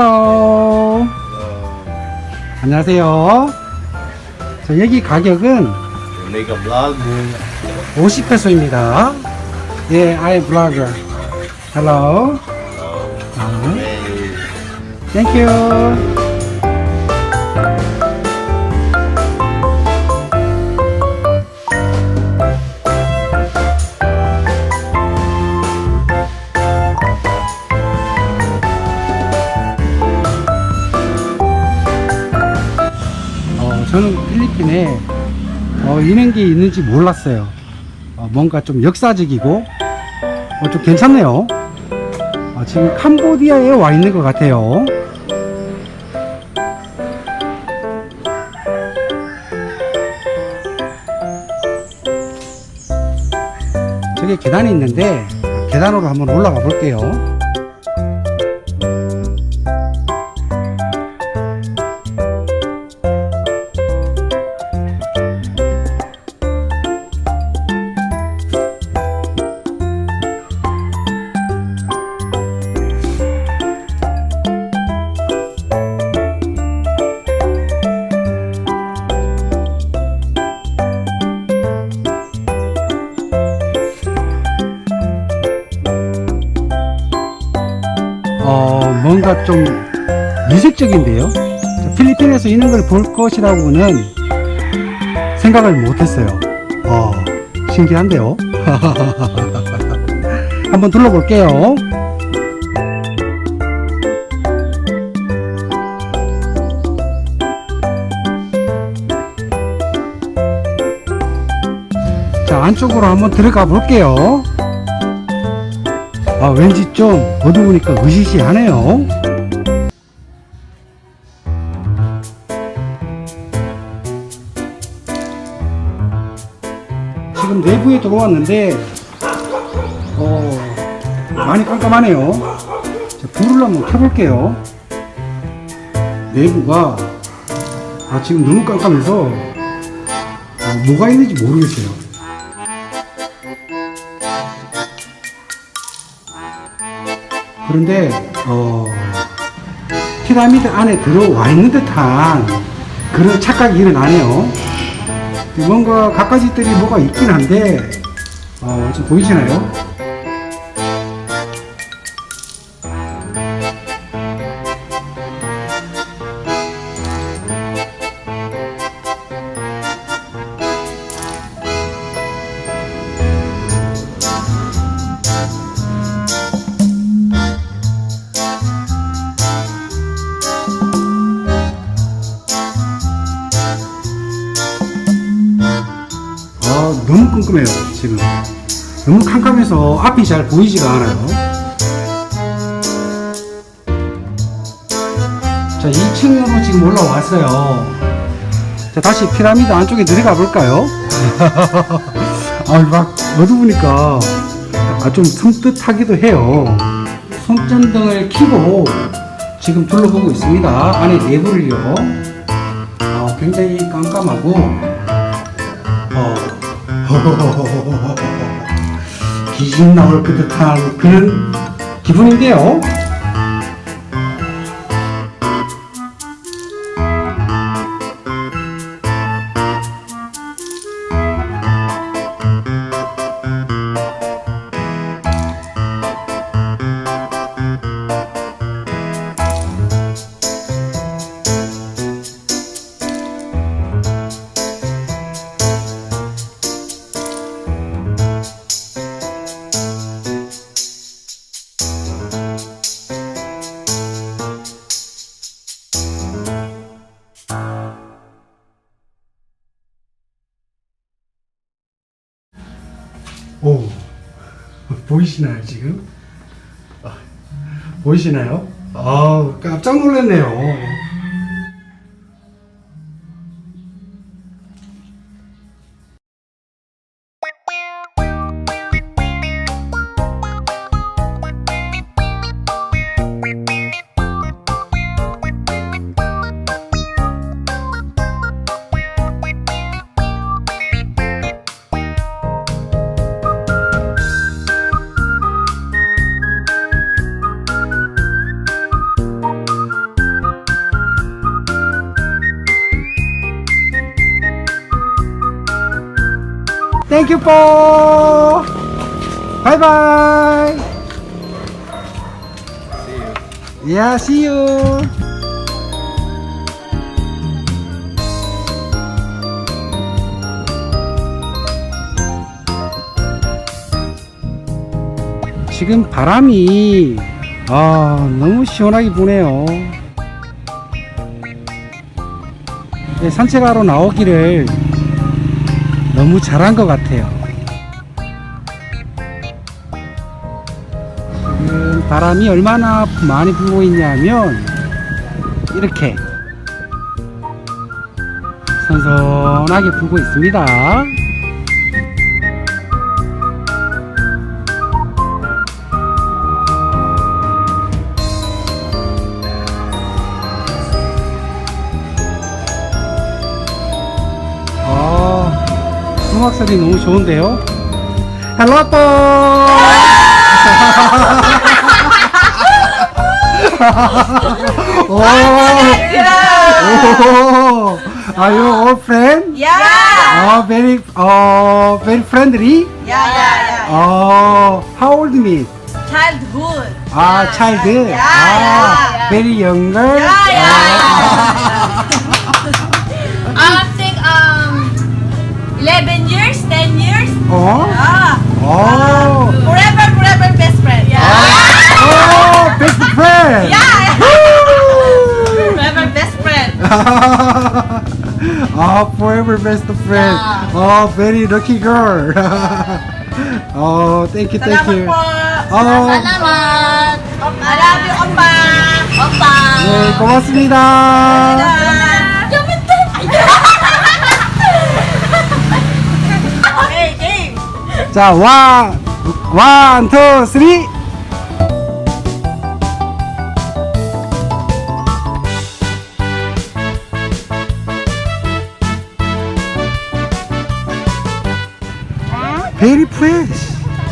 할로. 안녕하세요. 자, 여기 가격은 a vlog. 50페소입니다. 예, I blogger. Hello. 아, thank you. 저는 필리핀에 어, 이런 게 있는지 몰랐어요. 어, 뭔가 좀 역사적이고 어, 좀 괜찮네요. 어, 지금 캄보디아에 와 있는 것 같아요. 저기 계단이 있는데 계단으로 한번 올라가 볼게요. 뭔가 좀 이색적인데요. 자, 필리핀에서 이런 걸 볼 것이라고는 생각을 못했어요. 어, 신기한데요. 한번 둘러볼게요. 자, 안쪽으로 한번 들어가 볼게요. 아, 왠지 좀 어두우니까 으시시하네요. 내부에 들어왔는데, 어, 많이 깜깜하네요. 자, 불을 한번 켜볼게요. 내부가, 아, 지금 너무 깜깜해서, 어, 뭐가 있는지 모르겠어요. 그런데 어, 피라미드 안에 들어와 있는 듯한 그런 착각이 일어나네요. 뭔가 갖가지들이 뭐가 있긴 한데 어, 좀 보이시나요? 끔끔해요, 지금. 너무 캄캄해서 앞이 잘 보이지가 않아요. 자, 2층으로 지금 올라왔어요. 자, 다시 피라미드 안쪽에 들어가 볼까요? 아, 막 어두우니까 아, 좀 섬뜩하기도 해요. 손전등을 켜고 지금 둘러보고 있습니다. 안에 내부를요. 아, 굉장히 깜깜하고 어. 귀신 나올 그 듯한 그런 기분인데요. 보이시나요, 지금? 아, 보이시나요? 아 깜짝 놀랐네요. Bye bye. Yeah, see you. 지금 바람이 아 너무 시원하게 부네요. 네, 산책하러 나오기를 너무 잘한 것 같아요. 지금 바람이 얼마나 많이 불고 있냐면 이렇게 선선하게 불고 있습니다. 소리 너무 좋은데요? 헬로 오, 오, are you all friend? Yeah. Oh, very, oh, very friendly. Yeah, yeah, yeah. Oh, how old me? Childhood. Ah, child. Yeah, ah, yeah. very younger. Yeah, yeah, I 11 years, 10 years. Oh, Ah. oh, Forever, forever best friend. Yeah. oh, best friend. Yeah. Woo! Forever best friend. oh, forever best friend. Yeah. Oh, very lucky girl. oh, thank you, thank Salamat you. po. Oh, Salamat. I love you, Opa. Opa. 네, 고맙습니다. Hey, 자, 원, 원, 투, 쓰리. Very fresh.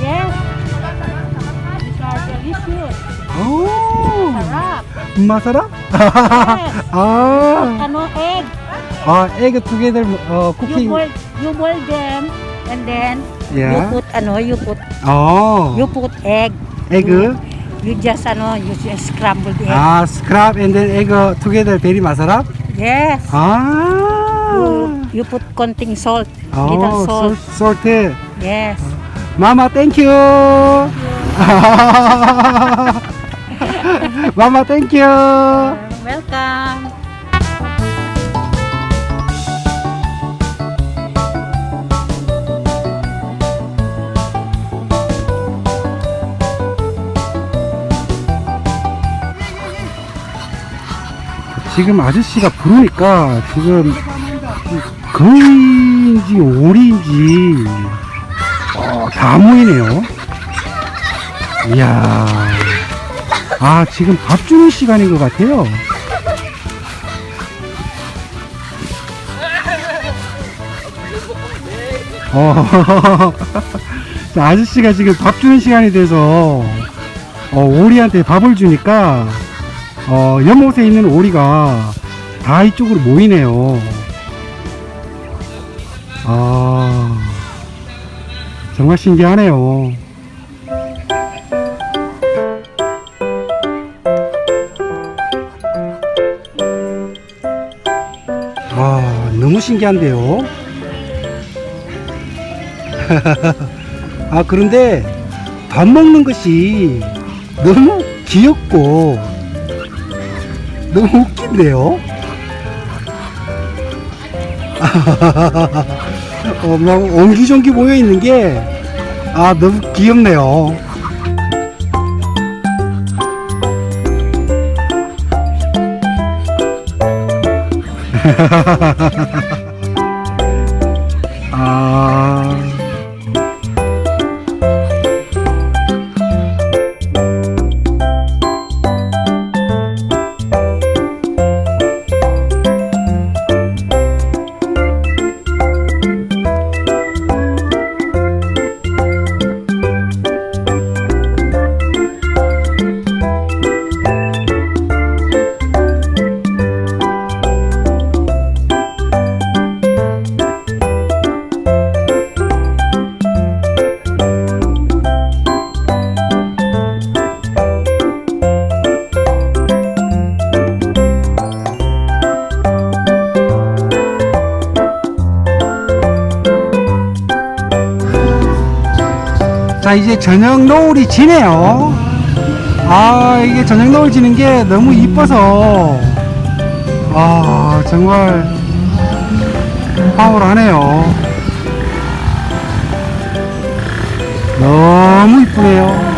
Yes. These are delicious. Oh, Sarap. masarap. ah, Ano, egg. ah, egg together uh, You boil, you boil them and then Yeah. you put ano, you put Oh, you put egg. egg. You, you just ano, you just scramble the egg. Ah, scrap and then egg together very masarap. Yes. Ah. You, you put konting salt. Oh, little salt. salt, salt. Yes. Mama, thank you. Mama, thank you. Welcome. 지금 아저씨가 부르니까 지금 거인지 오리인지 어, 다 모이네요. 이야. 아, 지금 밥 주는 시간인 것 같아요. 어, 자, 아저씨가 지금 밥 주는 시간이 돼서 어, 오리한테 밥을 주니까 어, 연못에 있는 오리가 다 이쪽으로 모이네요. 아, 정말 신기하네요. 아, 너무 신기한데요. 아, 그런데 밥 먹는 것이 너무 귀엽고 너무 웃긴데요? 어, 막 옹기종기 모여 있는 게, 아, 너무 귀엽네요. 자, 이제 저녁 노을이 지네요. 아, 이게 저녁 노을 지는 게 너무 이뻐서, 아, 정말, 황홀하네요. 너무 이쁘네요.